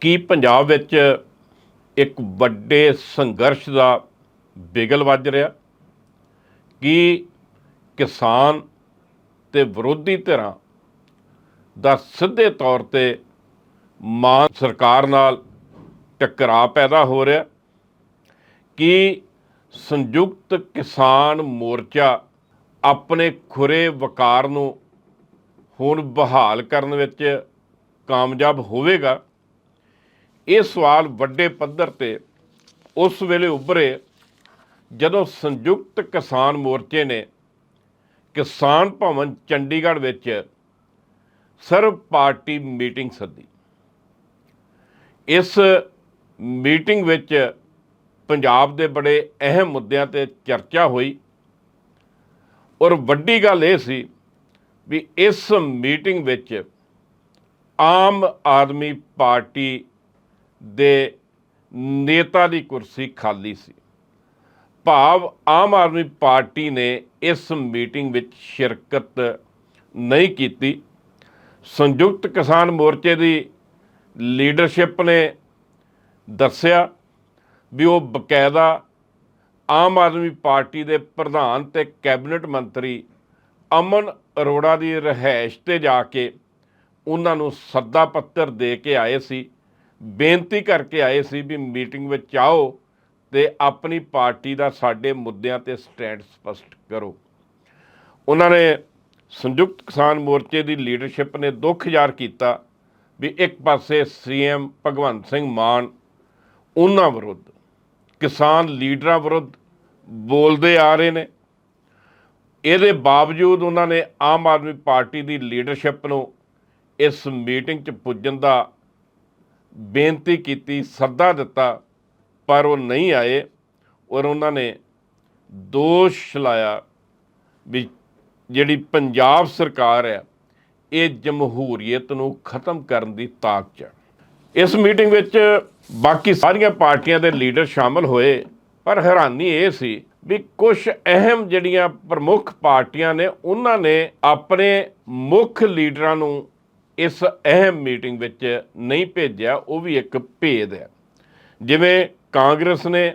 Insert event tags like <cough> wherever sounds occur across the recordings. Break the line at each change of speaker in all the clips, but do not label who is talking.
ਕੀ ਪੰਜਾਬ ਵਿੱਚ ਇੱਕ ਵੱਡੇ ਸੰਘਰਸ਼ ਦਾ ਬਿਗਲ ਵੱਜ ਰਿਹਾ? ਕੀ ਕਿਸਾਨ ਤੇ ਵਿਰੋਧੀ ਧਿਰਾਂ ਦਾ ਸਿੱਧੇ ਤੌਰ ਤੇ ਮਾਨ ਸਰਕਾਰ ਨਾਲ ਟਕਰਾਅ ਪੈਦਾ ਹੋ ਰਿਹਾ? ਕਿ ਸੰਯੁਕਤ ਕਿਸਾਨ ਮੋਰਚਾ ਆਪਣੇ ਖੁਰੇ ਵਕਾਰ ਨੂੰ ਹੁਣ ਬਹਾਲ ਕਰਨ ਵਿੱਚ ਕਾਮਯਾਬ ਹੋਵੇਗਾ? ਇਹ ਸਵਾਲ ਵੱਡੇ ਪੱਧਰ ਤੇ ਉਸ ਵੇਲੇ ਉੱਭਰੇ ਜਦੋਂ ਸੰਯੁਕਤ ਕਿਸਾਨ ਮੋਰਚੇ ਨੇ ਕਿਸਾਨ ਭਵਨ ਚੰਡੀਗੜ੍ਹ ਵਿੱਚ ਸਰਵ ਪਾਰਟੀ ਮੀਟਿੰਗ ਸੱਦੀ। ਇਸ ਮੀਟਿੰਗ ਵਿੱਚ ਪੰਜਾਬ ਦੇ ਬੜੇ ਅਹਿਮ ਮੁੱਦਿਆਂ ਤੇ ਚਰਚਾ ਹੋਈ ਔਰ ਵੱਡੀ ਗੱਲ ਇਹ ਸੀ ਵੀ ਇਸ ਮੀਟਿੰਗ ਵਿੱਚ ਆਮ ਆਦਮੀ ਪਾਰਟੀ ਦੇ ਨੇਤਾ ਦੀ ਕੁਰਸੀ ਖਾਲੀ ਸੀ। ਭਾਵ ਆਮ ਆਦਮੀ ਪਾਰਟੀ ਨੇ ਇਸ ਮੀਟਿੰਗ ਵਿੱਚ ਸ਼ਿਰਕਤ ਨਹੀਂ ਕੀਤੀ। ਸੰਯੁਕਤ ਕਿਸਾਨ ਮੋਰਚੇ ਦੀ ਲੀਡਰਸ਼ਿਪ ਨੇ ਦੱਸਿਆ ਵੀ ਉਹ ਬਕਾਇਦਾ ਆਮ ਆਦਮੀ ਪਾਰਟੀ ਦੇ ਪ੍ਰਧਾਨ ਤੇ ਕੈਬਨਿਟ ਮੰਤਰੀ ਅਮਨ ਅਰੋੜਾ ਦੀ ਰਹਿائش ਤੇ ਜਾ ਕੇ ਉਹਨਾਂ ਨੂੰ ਸੱਦਾ ਪੱਤਰ ਦੇ ਕੇ ਆਏ ਸੀ। ਬੇਨਤੀ ਕਰਕੇ ਆਏ ਸੀ ਵੀ ਮੀਟਿੰਗ ਵਿੱਚ ਆਓ ਤੇ ਆਪਣੀ ਪਾਰਟੀ ਦਾ ਸਾਡੇ ਮੁੱਦਿਆਂ ਤੇ ਸਟੈਂਡ ਸਪਸ਼ਟ ਕਰੋ। ਉਹਨਾਂ ਨੇ ਸੰਯੁਕਤ ਕਿਸਾਨ ਮੋਰਚੇ ਦੀ ਲੀਡਰਸ਼ਿਪ ਨੇ ਦੁੱਖ ਜ਼ਾਹਰ ਕੀਤਾ ਵੀ ਇੱਕ ਪਾਸੇ ਸੀਐਮ ਭਗਵੰਤ ਸਿੰਘ ਮਾਨ ਉਹਨਾਂ ਵਿਰੁੱਧ, ਕਿਸਾਨ ਲੀਡਰਾਂ ਵਿਰੁੱਧ ਬੋਲਦੇ ਆ ਰਹੇ ਨੇ। ਇਹਦੇ ਬਾਵਜੂਦ ਉਹਨਾਂ ਨੇ ਆਮ ਆਦਮੀ ਪਾਰਟੀ ਦੀ ਲੀਡਰਸ਼ਿਪ ਨੂੰ ਇਸ ਮੀਟਿੰਗ 'ਚ ਪੁੱਜਣ ਦਾ ਬੇਨਤੀ ਕੀਤੀ, ਸੱਦਾ ਦਿੱਤਾ, ਪਰ ਉਹ ਨਹੀਂ ਆਏ ਔਰ ਉਹਨਾਂ ਨੇ ਦੋਸ਼ ਲਾਇਆ ਵੀ ਜਿਹੜੀ ਪੰਜਾਬ ਸਰਕਾਰ ਹੈ, ਇਹ ਜਮਹੂਰੀਅਤ ਨੂੰ ਖਤਮ ਕਰਨ ਦੀ ਤਾਕ 'ਚ ਹੈ। ਇਸ ਮੀਟਿੰਗ ਵਿੱਚ ਬਾਕੀ ਸਾਰੀਆਂ ਪਾਰਟੀਆਂ ਦੇ ਲੀਡਰ ਸ਼ਾਮਲ ਹੋਏ, ਪਰ ਹੈਰਾਨੀ ਇਹ ਸੀ ਵੀ ਕੁਝ ਅਹਿਮ ਜਿਹੜੀਆਂ ਪ੍ਰਮੁੱਖ ਪਾਰਟੀਆਂ ਨੇ, ਉਹਨਾਂ ਨੇ ਆਪਣੇ ਮੁੱਖ ਲੀਡਰਾਂ ਨੂੰ ਇਸ ਅਹਿਮ ਮੀਟਿੰਗ ਵਿੱਚ ਨਹੀਂ ਭੇਜਿਆ, ਉਹ ਵੀ ਇੱਕ ਭੇਦ ਹੈ। ਜਿਵੇਂ ਕਾਂਗਰਸ ਨੇ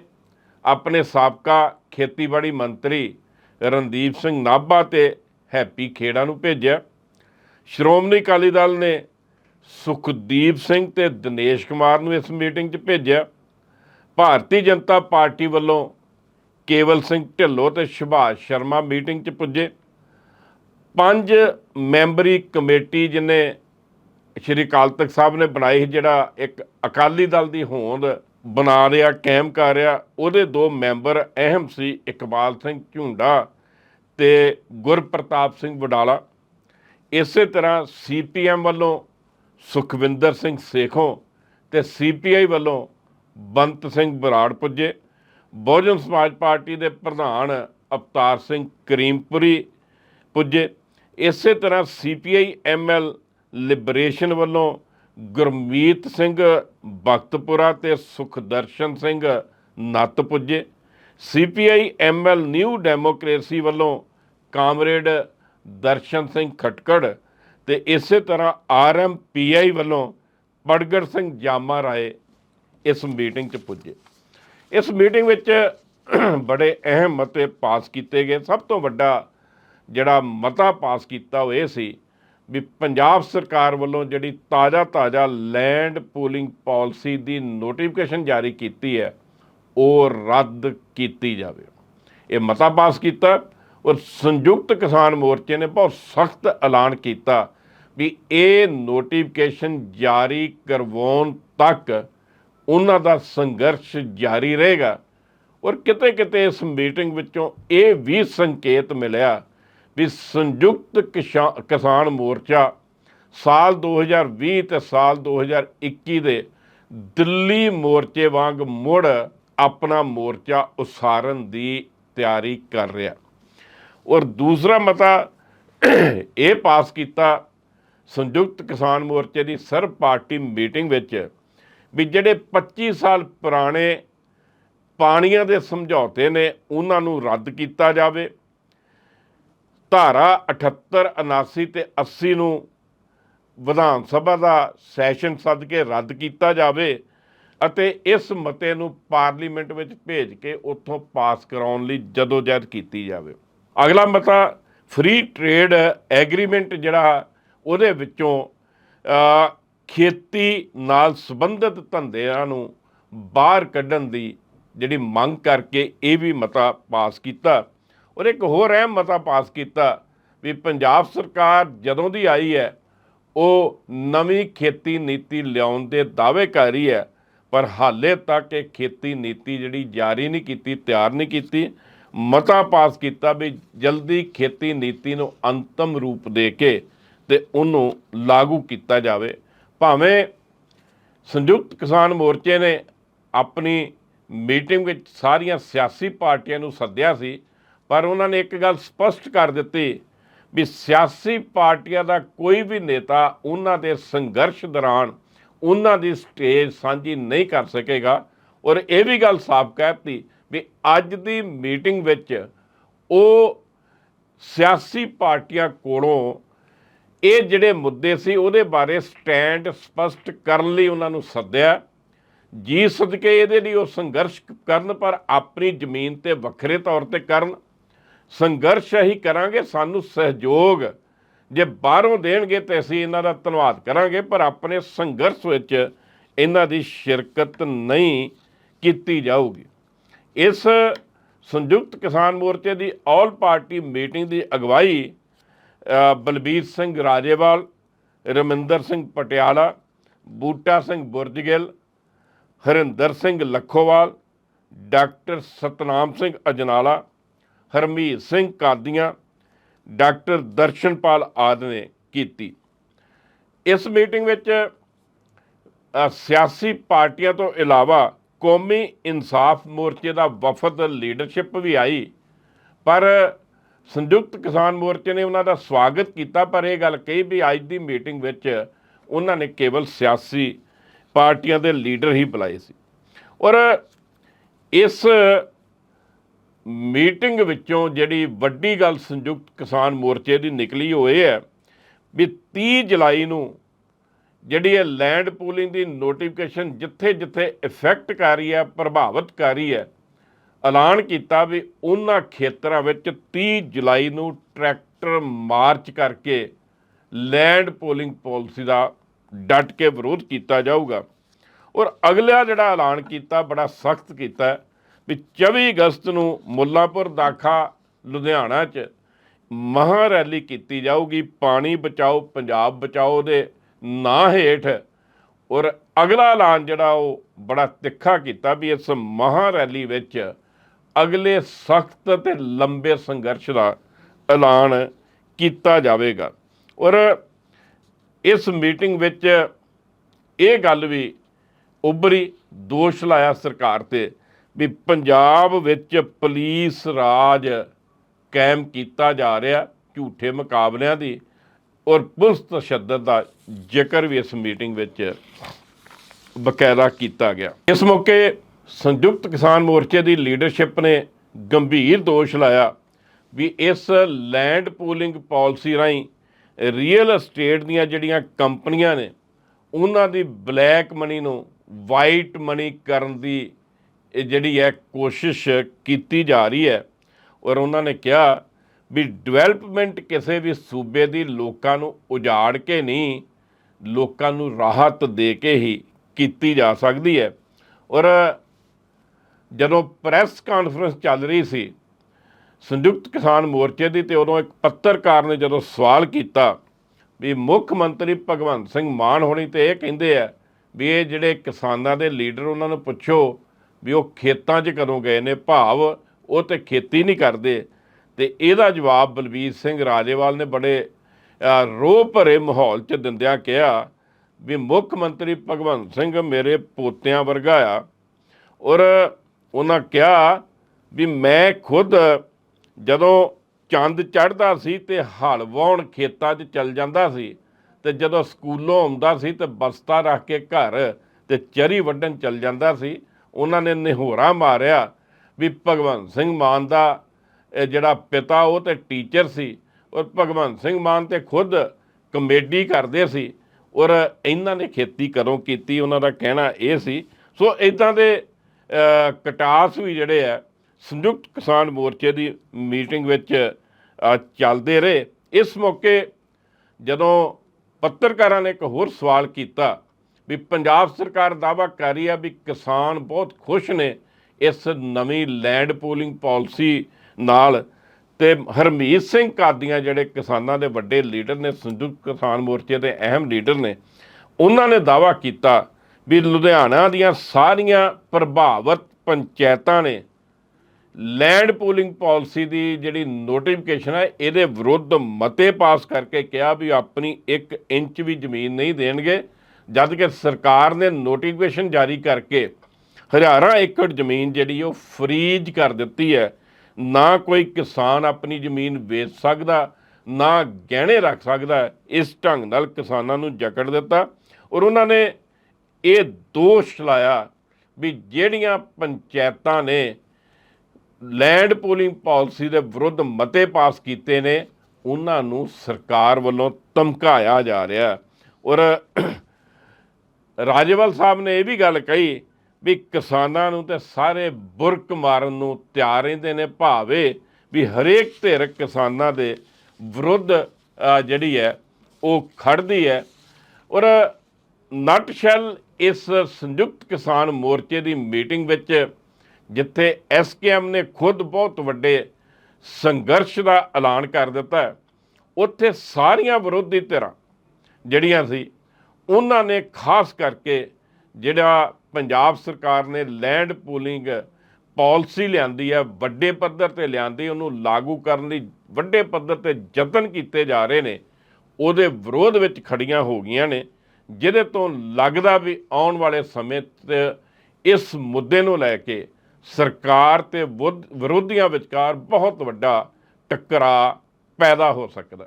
ਆਪਣੇ ਸਾਬਕਾ ਖੇਤੀਬਾੜੀ ਮੰਤਰੀ ਰਣਦੀਪ ਸਿੰਘ ਨਾਭਾ ਤੇ ਹੈਪੀ ਖੇੜਾ ਨੂੰ ਭੇਜਿਆ। ਸ਼੍ਰੋਮਣੀ ਅਕਾਲੀ ਦਲ ਨੇ ਸੁਖਦੀਪ ਸਿੰਘ ਤੇ ਦਿਨੇਸ਼ ਕੁਮਾਰ ਨੂੰ ਇਸ ਮੀਟਿੰਗ 'ਚ ਭੇਜਿਆ। ਭਾਰਤੀ ਜਨਤਾ ਪਾਰਟੀ ਵੱਲੋਂ ਕੇਵਲ ਸਿੰਘ ਢਿੱਲੋਂ ਤੇ ਸੁਭਾਸ਼ ਸ਼ਰਮਾ ਮੀਟਿੰਗ 'ਚ ਪੁੱਜੇ। ਪੰਜ ਮੈਂਬਰੀ ਕਮੇਟੀ ਜਿਹਨੇ ਸ਼੍ਰੀ ਅਕਾਲ ਤਖਤ ਸਾਹਿਬ ਨੇ ਬਣਾਈ ਸੀ, ਜਿਹੜਾ ਇੱਕ ਅਕਾਲੀ ਦਲ ਦੀ ਹੋਂਦ ਬਣਾ ਰਿਹਾ ਕਾਇਮ ਕਰ ਰਿਹਾ ਉਹਦੇ ਦੋ ਮੈਂਬਰ ਅਹਿਮ ਸੀ ਇਕਬਾਲ ਸਿੰਘ ਝੁੰਡਾ ਤੇ ਗੁਰਪ੍ਰਤਾਪ ਸਿੰਘ ਵਡਾਲਾ। ਇਸੇ ਤਰ੍ਹਾਂ ਸੀਪੀਐਮ ਵੱਲੋਂ ਸੁਖਵਿੰਦਰ ਸਿੰਘ ਸੇਖੋਂ ਤੇ ਸੀਪੀਆਈ ਵੱਲੋਂ ਬੰਤ ਸਿੰਘ ਬਰਾੜ ਪੁੱਜੇ। ਬਹੁਜਨ ਸਮਾਜ ਪਾਰਟੀ ਦੇ ਪ੍ਰਧਾਨ ਅਵਤਾਰ ਸਿੰਘ ਕਰੀਮਪੁਰੀ ਪੁੱਜੇ। ਇਸੇ ਤਰ੍ਹਾਂ ਸੀਪੀਆਈ ਐਮਐਲ ਲਿਬਰੇਸ਼ਨ ਵੱਲੋਂ ਗੁਰਮੀਤ ਸਿੰਘ ਬਖਤਪੁਰਾ ਤੇ ਸੁਖਦਰਸ਼ਨ ਸਿੰਘ ਨੱਤ ਪੁੱਜੇ। ਸੀਪੀਆਈ ਐਮਐਲ ਨਿਊ ਡੈਮੋਕ੍ਰੇਸੀ ਵੱਲੋਂ ਕਾਮਰੇਡ ਦਰਸ਼ਨ ਸਿੰਘ ਖਟਕੜ ਤੇ ਇਸੇ ਤਰ੍ਹਾਂ ਆਰਐਮਪੀਆਈ ਵੱਲੋਂ ਪੜਗੜ ਸਿੰਘ ਜਾਮਾ ਰਾਏ ਇਸ ਮੀਟਿੰਗ 'ਚ ਪੁੱਜੇ। ਇਸ ਮੀਟਿੰਗ ਵਿੱਚ ਬੜੇ ਅਹਿਮ ਮਤੇ ਪਾਸ ਕੀਤੇ ਗਏ। ਸਭ ਤੋਂ ਵੱਡਾ ਜਿਹੜਾ ਮਤਾ ਪਾਸ ਕੀਤਾ ਉਹ ਇਹ ਸੀ ਵੀ ਪੰਜਾਬ ਸਰਕਾਰ ਵੱਲੋਂ ਜਿਹੜੀ ਤਾਜ਼ਾ ਤਾਜ਼ਾ ਲੈਂਡ ਪੂਲਿੰਗ ਪਾਲਿਸੀ ਦੀ ਨੋਟੀਫਿਕੇਸ਼ਨ ਜਾਰੀ ਕੀਤੀ ਹੈ, ਉਹ ਰੱਦ ਕੀਤੀ ਜਾਵੇ। ਇਹ ਮਤਾ ਪਾਸ ਕੀਤਾ ਔਰ ਸੰਯੁਕਤ ਕਿਸਾਨ ਮੋਰਚੇ ਨੇ ਬਹੁਤ ਸਖਤ ਐਲਾਨ ਕੀਤਾ ਵੀ ਇਹ ਨੋਟੀਫਿਕੇਸ਼ਨ ਜਾਰੀ ਕਰਵਾਉਣ ਤੱਕ ਉਹਨਾਂ ਦਾ ਸੰਘਰਸ਼ ਜਾਰੀ ਰਹੇਗਾ। ਔਰ ਕਿਤੇ ਕਿਤੇ ਇਸ ਮੀਟਿੰਗ ਵਿੱਚੋਂ ਇਹ ਵੀ ਸੰਕੇਤ ਮਿਲਿਆ ਵੀ ਸੰਯੁਕਤ ਕਿਸ਼ਾ- ਕਿਸਾਨ ਮੋਰਚਾ ਸਾਲ 2020 ਤੇ ਸਾਲ 2021 ਦੇ ਦਿੱਲੀ ਮੋਰਚੇ ਵਾਂਗ ਮੁੜ ਆਪਣਾ ਮੋਰਚਾ ਉਸਾਰਨ ਦੀ ਤਿਆਰੀ ਕਰ ਰਿਹਾ। ਔਰ ਦੂਸਰਾ ਮਤਾ <clears throat> ਇਹ ਪਾਸ ਕੀਤਾ ਸੰਯੁਕਤ ਕਿਸਾਨ ਮੋਰਚੇ ਦੀ ਸਰਬ ਪਾਰਟੀ ਮੀਟਿੰਗ ਵਿੱਚ ਵੀ ਜਿਹੜੇ 25 ਸਾਲ ਪੁਰਾਣੇ ਪਾਣੀਆਂ ਦੇ ਸਮਝੌਤੇ ਨੇ, ਉਹਨਾਂ ਨੂੰ ਰੱਦ ਕੀਤਾ ਜਾਵੇ। ਧਾਰਾ 78 79 ਤੇ 80 ਨੂੰ ਵਿਧਾਨ ਸਭਾ ਦਾ ਸੈਸ਼ਨ ਸੱਦ ਕੇ ਰੱਦ ਕੀਤਾ ਜਾਵੇ ਅਤੇ ਇਸ ਮਤੇ ਨੂੰ ਪਾਰਲੀਮੈਂਟ ਵਿੱਚ ਭੇਜ ਕੇ ਉੱਥੋਂ ਪਾਸ ਕਰਾਉਣ ਲਈ ਜਦੋਜਹਿਦ ਕੀਤੀ ਜਾਵੇ। ਅਗਲਾ ਮਤਾ ਫ੍ਰੀ ਟ੍ਰੇਡ ਐਗਰੀਮੈਂਟ ਜਿਹੜਾ ਉਹਦੇ ਵਿੱਚੋਂ ਖੇਤੀ ਨਾਲ ਸੰਬੰਧਿਤ ਧੰਦਿਆਂ ਨੂੰ ਬਾਹਰ ਕੱਢਣ ਦੀ ਜਿਹੜੀ ਮੰਗ ਕਰਕੇ ਇਹ ਵੀ ਮਤਾ ਪਾਸ ਕੀਤਾ। ਔਰ ਇੱਕ ਹੋਰ ਅਹਿਮ ਮਤਾ ਪਾਸ ਕੀਤਾ ਵੀ ਪੰਜਾਬ ਸਰਕਾਰ ਜਦੋਂ ਦੀ ਆਈ ਹੈ, ਉਹ ਨਵੀਂ ਖੇਤੀ ਨੀਤੀ ਲਿਆਉਣ ਦੇ ਦਾਅਵੇ ਕਰ ਰਹੀ ਹੈ, ਪਰ ਹਾਲੇ ਤੱਕ ਇਹ ਖੇਤੀ ਨੀਤੀ ਜਿਹੜੀ ਜਾਰੀ ਨਹੀਂ ਕੀਤੀ, ਤਿਆਰ ਨਹੀਂ ਕੀਤੀ, ਮਤਾ ਪਾਸ ਕੀਤਾ ਵੀ ਜਲਦੀ ਖੇਤੀ ਨੀਤੀ ਨੂੰ ਅੰਤਮ ਰੂਪ ਦੇ ਕੇ ਤੇ ਉਹਨੂੰ ਲਾਗੂ ਕੀਤਾ ਜਾਵੇ। ਭਾਵੇਂ ਸੰਯੁਕਤ ਕਿਸਾਨ ਮੋਰਚੇ ਨੇ ਆਪਣੀ ਮੀਟਿੰਗ ਵਿੱਚ ਸਾਰੀਆਂ ਸਿਆਸੀ ਪਾਰਟੀਆਂ ਨੂੰ ਸੱਦਿਆ ਸੀ ਪਰ ਉਹਨਾਂ ਨੇ ਇੱਕ ਗੱਲ ਸਪਸ਼ਟ ਕਰ ਦਿੱਤੀ ਵੀ ਸਿਆਸੀ ਪਾਰਟੀਆਂ ਦਾ ਕੋਈ ਵੀ ਨੇਤਾ ਉਹਨਾਂ ਦੇ ਸੰਘਰਸ਼ ਦੌਰਾਨ ਉਹਨਾਂ ਦੀ ਸਟੇਜ ਸਾਂਝੀ ਨਹੀਂ ਕਰ ਸਕੇਗਾ। ਔਰ ਇਹ ਵੀ ਗੱਲ ਸਾਫ਼ ਕਹਿਤੀ ਵੀ ਅੱਜ ਦੀ ਮੀਟਿੰਗ ਵਿੱਚ ਉਹ ਸਿਆਸੀ ਪਾਰਟੀਆਂ ਕੋਲੋਂ ਇਹ ਜਿਹੜੇ ਮੁੱਦੇ ਸੀ ਉਹਦੇ ਬਾਰੇ ਸਟੈਂਡ ਸਪਸ਼ਟ ਕਰਨ ਲਈ ਉਹਨਾਂ ਨੂੰ ਸੱਦਿਆ। ਜੀ ਸਦਕੇ ਇਹਦੇ ਲਈ ਉਹ ਸੰਘਰਸ਼ ਕਰਨ ਪਰ ਆਪਣੀ ਜ਼ਮੀਨ ਤੇ ਵੱਖਰੇ ਤੌਰ ਤੇ ਕਰਨ ਸੰਘਰਸ਼ ਹੀ ਕਰਾਂਗੇ, ਸਾਨੂੰ ਸਹਿਯੋਗ। ਜੇ ਬਾਹਰੋਂ ਦੇਣਗੇ ਤੇ ਅਸੀਂ ਇਹਨਾਂ ਦਾ ਧੰਨਵਾਦ ਕਰਾਂਗੇ, ਪਰ ਆਪਣੇ ਸੰਘਰਸ਼ ਵਿੱਚ ਇਹਨਾਂ ਦੀ ਸ਼ਿਰਕਤ ਨਹੀਂ ਕੀਤੀ ਜਾਊਗੀ। ਇਸ ਸੰਯੁਕਤ ਕਿਸਾਨ ਮੋਰਚੇ ਦੀ ਆਲ ਪਾਰਟੀ ਮੀਟਿੰਗ ਦੀ ਅਗਵਾਈ ਬਲਬੀਰ ਸਿੰਘ ਰਾਜੇਵਾਲ, ਰਮਿੰਦਰ ਸਿੰਘ ਪਟਿਆਲਾ, ਬੂਟਾ ਸਿੰਘ ਬੁਰਜਗਿੱਲ, ਹਰਿੰਦਰ ਸਿੰਘ ਲੱਖੋਵਾਲ, ਡਾਕਟਰ ਸਤਨਾਮ ਸਿੰਘ ਅਜਨਾਲਾ ਹਰਮੀਤ ਸਿੰਘ ਕਾਦੀਆਂ, ਡਾਕਟਰ ਦਰਸ਼ਨਪਾਲ ਆਦਿ ਨੇ ਕੀਤੀ। ਇਸ ਮੀਟਿੰਗ ਵਿੱਚ ਸਿਆਸੀ ਪਾਰਟੀਆਂ ਤੋਂ ਇਲਾਵਾ ਕੌਮੀ ਇਨਸਾਫ ਮੋਰਚੇ ਦਾ ਵਫਦ ਲੀਡਰਸ਼ਿਪ ਵੀ ਆਈ। ਪਰ ਸੰਯੁਕਤ ਕਿਸਾਨ ਮੋਰਚੇ ਨੇ ਉਹਨਾਂ ਦਾ ਸਵਾਗਤ ਕੀਤਾ, ਪਰ ਇਹ ਗੱਲ ਕਹੀ ਵੀ ਅੱਜ ਦੀ ਮੀਟਿੰਗ ਵਿੱਚ ਉਹਨਾਂ ਨੇ ਕੇਵਲ ਸਿਆਸੀ ਪਾਰਟੀਆਂ ਦੇ ਲੀਡਰ ਹੀ ਬੁਲਾਏ ਸੀ। ਔਰ ਇਸ ਮੀਟਿੰਗ ਵਿੱਚੋਂ ਜਿਹੜੀ ਵੱਡੀ ਗੱਲ ਸੰਯੁਕਤ ਕਿਸਾਨ ਮੋਰਚੇ ਦੀ ਨਿਕਲੀ ਹੋਏ ਹੈ ਵੀ 30 ਜੁਲਾਈ ਨੂੰ ਜਿਹੜੀ ਇਹ ਲੈਂਡ ਪੂਲਿੰਗ ਦੀ ਨੋਟੀਫਿਕੇਸ਼ਨ ਜਿੱਥੇ-ਜਿੱਥੇ ਇਫੈਕਟ ਕਰ ਰਹੀ ਹੈ, ਪ੍ਰਭਾਵਿਤ ਕਰ ਰਹੀ ਹੈ, ਐਲਾਨ ਕੀਤਾ ਵੀ ਉਹਨਾਂ ਖੇਤਰਾਂ ਵਿੱਚ 30 ਜੁਲਾਈ ਨੂੰ ਟਰੈਕਟਰ ਮਾਰਚ ਕਰਕੇ ਲੈਂਡ ਪੋਲਿੰਗ ਪਾਲਿਸੀ ਦਾ ਡਟ ਕੇ ਵਿਰੋਧ ਕੀਤਾ ਜਾਊਗਾ। ਔਰ ਅਗਲਾ ਜਿਹੜਾ ਐਲਾਨ ਕੀਤਾ, ਬੜਾ ਸਖਤ ਕੀਤਾ ਵੀ 24 ਅਗਸਤ ਨੂੰ ਮੁੱਲਾਂਪੁਰ ਦਾਖਾ, ਲੁਧਿਆਣਾ 'ਚ ਮਹਾਂ ਰੈਲੀ ਕੀਤੀ ਜਾਊਗੀ। ਪਾਣੀ ਬਚਾਓ, ਪੰਜਾਬ ਬਚਾਓ ਦੇ ਨਾਂ ਹੇਠ। ਔਰ ਅਗਲਾ ਐਲਾਨ ਜਿਹੜਾ ਉਹ ਬੜਾ ਤਿੱਖਾ ਕੀਤਾ ਵੀ ਇਸ ਮਹਾਂ ਰੈਲੀ ਵਿੱਚ ਅਗਲੇ ਸਖਤ ਤੇ ਲੰਬੇ ਸੰਘਰਸ਼ ਦਾ ਐਲਾਨ ਕੀਤਾ ਜਾਵੇਗਾ। ਔਰ ਇਸ ਮੀਟਿੰਗ ਵਿੱਚ ਇਹ ਗੱਲ ਵੀ ਉੱਭਰੀ, ਦੋਸ਼ ਲਾਇਆ ਸਰਕਾਰ ਤੇ। ਵੀ ਪੰਜਾਬ ਵਿੱਚ ਪੁਲਿਸ ਰਾਜ ਕਾਇਮ ਕੀਤਾ ਜਾ ਰਿਹਾ ਝੂਠੇ ਮੁਕਾਬਲਿਆਂ ਦੀ ਔਰ ਪੁਲਿਸ ਤਸ਼ੱਦਦ ਦਾ ਜ਼ਿਕਰ ਵੀ ਇਸ ਮੀਟਿੰਗ ਵਿੱਚ ਬਕਾਇਦਾ ਕੀਤਾ ਗਿਆ। ਇਸ ਮੌਕੇ ਸੰਯੁਕਤ ਕਿਸਾਨ ਮੋਰਚੇ ਦੀ ਲੀਡਰਸ਼ਿਪ ਨੇ ਗੰਭੀਰ ਦੋਸ਼ ਲਾਇਆ ਵੀ ਇਸ ਲੈਂਡ ਪੂਲਿੰਗ ਪਾਲਿਸੀ ਰਾਹੀਂ ਰੀਅਲ ਅਸਟੇਟ ਦੀਆਂ ਜਿਹੜੀਆਂ ਕੰਪਨੀਆਂ ਨੇ, ਉਹਨਾਂ ਦੀ ਬਲੈਕ ਮਨੀ ਨੂੰ ਵਾਈਟ ਮਨੀ ਕਰਨ ਦੀ ਇਹ ਜਿਹੜੀ ਹੈ ਕੋਸ਼ਿਸ਼ ਕੀਤੀ ਜਾ ਰਹੀ ਹੈ ਔਰ ਉਹਨਾਂ ਨੇ ਕਿਹਾ ਵੀ ਡਿਵੈਲਪਮੈਂਟ ਕਿਸੇ ਵੀ ਸੂਬੇ ਦੀ ਲੋਕਾਂ ਨੂੰ ਉਜਾੜ ਕੇ ਨਹੀਂ, ਲੋਕਾਂ ਨੂੰ ਰਾਹਤ ਦੇ ਕੇ ਹੀ ਕੀਤੀ ਜਾ ਸਕਦੀ ਹੈ। ਔਰ ਜਦੋਂ ਪ੍ਰੈਸ ਕਾਨਫਰੰਸ ਚੱਲ ਰਹੀ ਸੀ, ਸੰਯੁਕਤ ਕਿਸਾਨ ਮੋਰਚੇ ਦੀ ਤੇ ਉਦੋਂ ਇੱਕ ਪੱਤਰਕਾਰ ਨੇ ਜਦੋਂ ਸਵਾਲ ਕੀਤਾ ਵੀ ਮੁੱਖ ਮੰਤਰੀ ਭਗਵੰਤ ਸਿੰਘ ਮਾਨ ਹੋਣੀ ਤੇ ਇਹ ਕਹਿੰਦੇ ਆ ਵੀ ਇਹ ਜਿਹੜੇ ਕਿਸਾਨਾਂ ਦੇ ਲੀਡਰ ਉਹਨਾਂ ਨੂੰ ਪੁੱਛੋ ਵੀ ਉਹ ਖੇਤਾਂ 'ਚ ਕਦੋਂ ਗਏ ਨੇ, ਭਾਵ ਉਹ ਤੇ ਖੇਤੀ ਨਹੀਂ ਕਰਦੇ। ਤੇ ਇਹਦਾ ਜਵਾਬ ਬਲਬੀਰ ਸਿੰਘ ਰਾਜੇਵਾਲ ਨੇ ਬੜੇ ਰੋਹ ਭਰੇ ਮਾਹੌਲ 'ਚ ਦਿੰਦਿਆਂ ਕਿਹਾ ਵੀ ਮੁੱਖ ਮੰਤਰੀ ਭਗਵੰਤ ਸਿੰਘ ਮੇਰੇ ਪੋਤਿਆਂ ਵਰਗਾ ਆ। ਔਰ ਉਹਨਾਂ ਕਿਹਾ ਵੀ ਮੈਂ ਖੁਦ ਜਦੋਂ ਚੰਦ ਚੜ੍ਹਦਾ ਸੀ ਤੇ ਹਲ ਵਾਹੁਣ ਖੇਤਾਂ 'ਚ ਚੱਲ ਜਾਂਦਾ ਸੀ ਤੇ ਜਦੋਂ ਸਕੂਲੋਂ ਆਉਂਦਾ ਸੀ ਤੇ ਬਸਤਾ ਰੱਖ ਕੇ ਘਰ ਤੇ ਚਰੀ ਵੱਢਣ ਚੱਲ ਜਾਂਦਾ ਸੀ ਉਹਨਾਂ ਨੇ ਨਿਹੋਰਾ ਮਾਰਿਆ ਵੀ ਭਗਵੰਤ ਸਿੰਘ ਮਾਨ ਦਾ ਜਿਹੜਾ ਪਿਤਾ ਉਹ ਤੇ ਟੀਚਰ ਸੀ, ਔਰ ਭਗਵੰਤ ਸਿੰਘ ਮਾਨ ਤੇ ਖੁਦ ਕਮੇਡੀ ਕਰਦੇ ਸੀ, ਔਰ ਇਹਨਾਂ ਨੇ ਖੇਤੀ ਕਦੋਂ ਕੀਤੀ, ਉਹਨਾਂ ਦਾ ਕਹਿਣਾ ਇਹ ਸੀ। ਸੋ ਇਦਾਂ ਦੇ ਕਟਾਸ ਵੀ ਜਿਹੜੇ ਆ, ਸੰਯੁਕਤ ਕਿਸਾਨ ਮੋਰਚੇ ਦੀ ਮੀਟਿੰਗ ਵਿੱਚ ਚੱਲਦੇ ਰਹੇ। ਇਸ ਮੌਕੇ ਜਦੋਂ ਪੱਤਰਕਾਰਾਂ ਨੇ ਇੱਕ ਹੋਰ ਸਵਾਲ ਕੀਤਾ ਵੀ ਪੰਜਾਬ ਸਰਕਾਰ ਦਾਅਵਾ ਕਰ ਰਹੀ ਆ ਵੀ ਕਿਸਾਨ ਬਹੁਤ ਖੁਸ਼ ਨੇ ਇਸ ਨਵੀਂ ਲੈਂਡ ਪੂਲਿੰਗ ਪਾਲਿਸੀ ਨਾਲ। ਤੇ ਹਰਮੀਤ ਸਿੰਘ ਕਾਦੀਆਂ ਜਿਹੜੇ ਕਿਸਾਨਾਂ ਦੇ ਵੱਡੇ ਲੀਡਰ ਨੇ ਸੰਯੁਕਤ ਕਿਸਾਨ ਮੋਰਚੇ ਦੇ ਅਹਿਮ ਲੀਡਰ ਨੇ, ਉਹਨਾਂ ਨੇ ਦਾਅਵਾ ਕੀਤਾ ਵੀ ਲੁਧਿਆਣਾ ਦੀਆਂ ਸਾਰੀਆਂ ਪ੍ਰਭਾਵਿਤ ਪੰਚਾਇਤਾਂ ਨੇ ਲੈਂਡ ਪੂਲਿੰਗ ਪਾਲਿਸੀ ਦੀ ਜਿਹੜੀ ਨੋਟੀਫਿਕੇਸ਼ਨ ਹੈ ਇਹਦੇ ਵਿਰੁੱਧ ਮਤੇ ਪਾਸ ਕਰਕੇ ਕਿਹਾ ਵੀ ਆਪਣੀ 1 ਇੰਚ ਵੀ ਜ਼ਮੀਨ ਨਹੀਂ ਦੇਣਗੇ। ਜਦ ਕਿ ਸਰਕਾਰ ਨੇ ਨੋਟੀਫਿਕੇਸ਼ਨ ਜਾਰੀ ਕਰਕੇ ਹਜ਼ਾਰਾਂ ਏਕੜ ਜ਼ਮੀਨ ਜਿਹੜੀ ਉਹ ਫਰੀਜ਼ ਕਰ ਦਿੱਤੀ ਹੈ। ਨਾ ਕੋਈ ਕਿਸਾਨ ਆਪਣੀ ਜ਼ਮੀਨ ਵੇਚ ਸਕਦਾ, ਨਾ ਗਹਿਣੇ ਰੱਖ ਸਕਦਾ, ਇਸ ਢੰਗ ਨਾਲ ਕਿਸਾਨਾਂ ਨੂੰ ਜਕੜ ਦਿੱਤਾ ਔਰ ਉਹਨਾਂ ਨੇ ਇਹ ਦੋਸ਼ ਲਾਇਆ ਵੀ ਜਿਹੜੀਆਂ ਪੰਚਾਇਤਾਂ ਨੇ ਲੈਂਡ ਪੂਲਿੰਗ ਪਾਲਿਸੀ ਦੇ ਵਿਰੁੱਧ ਮਤੇ ਪਾਸ ਕੀਤੇ ਨੇ, ਉਹਨਾਂ ਨੂੰ ਸਰਕਾਰ ਵੱਲੋਂ ਧਮਕਾਇਆ ਜਾ ਰਿਹਾ ਔਰ ਰਾਜੇਵਾਲ ਸਾਹਿਬ ਨੇ ਇਹ ਵੀ ਗੱਲ ਕਹੀ ਵੀ ਕਿਸਾਨਾਂ ਨੂੰ ਤੇ ਸਾਰੇ ਬੁਰਕ ਮਾਰਨ ਨੂੰ ਤਿਆਰ ਰਹਿੰਦੇ ਨੇ ਭਾਵੇਂ ਵੀ ਹਰੇਕ ਧਿਰ ਕਿਸਾਨਾਂ ਦੇ ਵਿਰੁੱਧ ਜਿਹੜੀ ਹੈ, ਉਹ ਖੜਦੀ ਹੈ। ਔਰ ਨਟਸ਼ੈਲ ਇਸ ਸੰਯੁਕਤ ਕਿਸਾਨ ਮੋਰਚੇ ਦੀ ਮੀਟਿੰਗ ਵਿੱਚ, ਜਿੱਥੇ ਐਸਕੇਐਮ ਨੇ ਖੁਦ ਬਹੁਤ ਵੱਡੇ ਸੰਘਰਸ਼ ਦਾ ਐਲਾਨ ਕਰ ਦਿੱਤਾ ਉੱਥੇ ਸਾਰੀਆਂ ਵਿਰੋਧੀ ਧਿਰਾਂ ਜਿਹੜੀਆਂ ਸੀ ਉਹਨਾਂ ਨੇ ਖਾਸ ਕਰਕੇ ਜਿਹੜਾ ਪੰਜਾਬ ਸਰਕਾਰ ਨੇ ਲੈਂਡ ਪੂਲਿੰਗ ਪਾਲਿਸੀ ਲਿਆਂਦੀ ਹੈ, ਵੱਡੇ ਪੱਧਰ ਤੇ ਲਿਆਂਦੀ, ਉਹਨੂੰ ਲਾਗੂ ਕਰਨ ਲਈ ਵੱਡੇ ਪੱਧਰ ਤੇ ਯਤਨ ਕੀਤੇ ਜਾ ਰਹੇ ਨੇ, ਉਹਦੇ ਵਿਰੋਧ ਵਿੱਚ ਖੜੀਆਂ ਹੋ ਗਈਆਂ ਨੇ, ਜਿਹਦੇ ਤੋਂ ਲੱਗਦਾ ਵੀ ਆਉਣ ਵਾਲੇ ਸਮੇਂ 'ਚ ਇਸ ਮੁੱਦੇ ਨੂੰ ਲੈ ਕੇ ਸਰਕਾਰ ਤੇ ਵਿਰੋਧੀਆਂ ਵਿਚਕਾਰ ਬਹੁਤ ਵੱਡਾ ਟਕਰਾਅ ਪੈਦਾ ਹੋ ਸਕਦਾ।